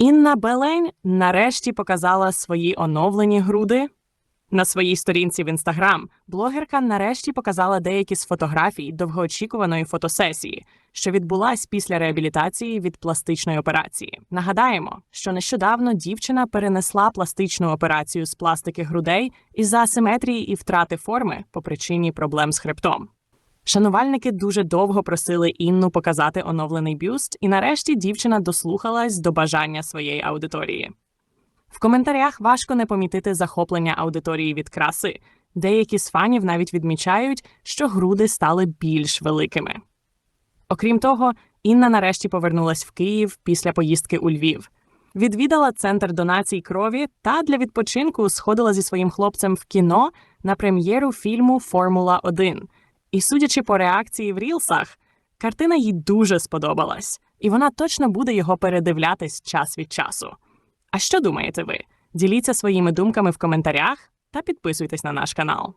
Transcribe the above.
Інна Белень нарешті показала свої оновлені груди. На своїй сторінці в інстаграм блогерка нарешті показала деякі з фотографій довгоочікуваної фотосесії, що відбулась після реабілітації від пластичної операції. Нагадаємо, що нещодавно дівчина перенесла пластичну операцію з пластики грудей із-за асиметрії і втрати форми по причині проблем з хребтом. Шанувальники дуже довго просили Інну показати оновлений бюст, і нарешті дівчина дослухалась до бажання своєї аудиторії. В коментарях важко не помітити захоплення аудиторії від краси. Деякі з фанів навіть відмічають, що груди стали більш великими. Окрім того, Інна нарешті повернулась в Київ після поїздки у Львів. Відвідала центр донацій крові та для відпочинку сходила зі своїм хлопцем в кіно на прем'єру фільму Формула 1 І судячи по реакції в рілсах, картина їй дуже сподобалась, і вона точно буде його передивлятись час від часу. А що думаєте ви? Діліться своїми думками в коментарях та підписуйтесь на наш канал.